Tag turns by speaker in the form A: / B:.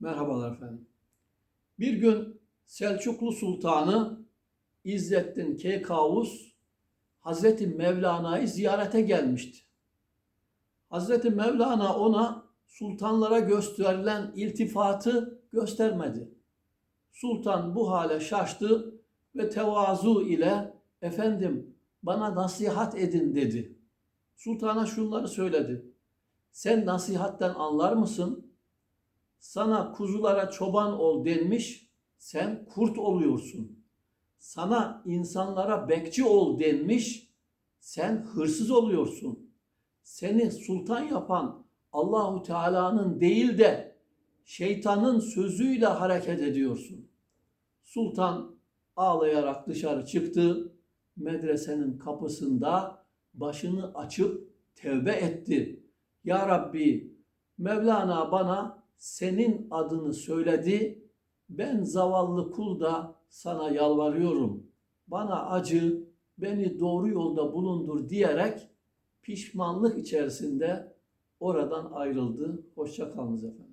A: Merhabalar efendim. Bir gün Selçuklu Sultanı İzzettin Keykavus Hazreti Mevlana'yı ziyarete gelmişti. Hazreti Mevlana ona sultanlara gösterilen iltifatı göstermedi. Sultan bu hale şaştı ve tevazu ile efendim bana nasihat edin dedi. Sultana şunları söyledi. Sen nasihatten anlar mısın? Sana kuzulara çoban ol denmiş, sen kurt oluyorsun. Sana insanlara bekçi ol denmiş, sen hırsız oluyorsun. Seni sultan yapan Allahu Teala'nın değil de şeytanın sözüyle hareket ediyorsun. Sultan ağlayarak dışarı çıktı. Medresenin kapısında başını açıp tevbe etti. Ya Rabbi Mevlana bana senin adını söyledi. Ben zavallı kul da sana yalvarıyorum. Bana acı, beni doğru yolda bulundur diyerek pişmanlık içerisinde oradan ayrıldı. Hoşça kalınız efendim.